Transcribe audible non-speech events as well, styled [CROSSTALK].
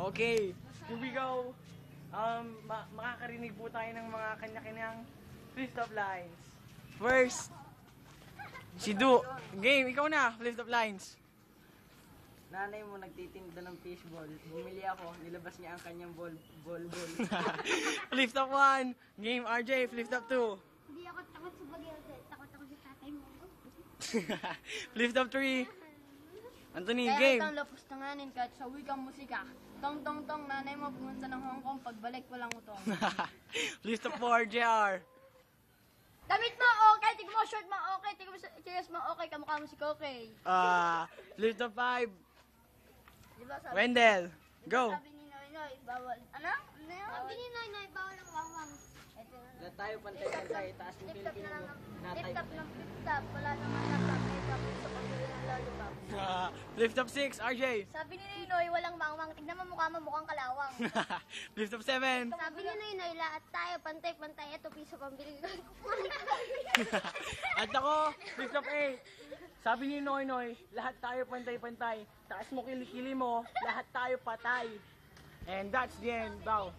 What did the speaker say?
Okay, here we go. Um, ma- makakarinig po tayo ng mga kanya-kanyang flip top lines. First, si Du. Game, ikaw na, flip top lines. Nanay mo nagtitinda ng fishball. Bumili ako, nilabas niya ang kanyang ball, ball, ball. flip top 1. Game, RJ, flip top 2. Hindi ako takot sa bagay. Takot ako sa tatay mo. flip top 3. Anthony, Kaya game. itang lapos tanganin kahit sa wikang musika. Tong tong tong nanay mo pumunta ng Hong Kong pagbalik walang utong. top 4, JR. Damit mo okay, tignan mo short mo okay, tignan mo cheers mo okay, kamukha mo si Kokey. Ah, flip top 5. Di ba sabi, Wendell, go. sabi ni Noy Noy, bawal, ano? Ano? Sabi ni Noy Noy, bawal ang wangwang. Ito na Lahat tayo pantay-pantay, taas ng Pilipino na mo. lang. Tip-top ng tip-top. Wala naman Flip top 6, RJ. Sabi ni Noy, walang mangmang. Tignan mo mukha mo mukhang kalawang. flip top 7. Sabi ni Noy Noy, lahat tayo pantay-pantay. Ito piso pambili ko. [LAUGHS] At ako, flip top 8. Sabi ni Noy Noy, lahat tayo pantay-pantay. Taas mo kilikili mo, lahat tayo patay. And that's the end. Bow.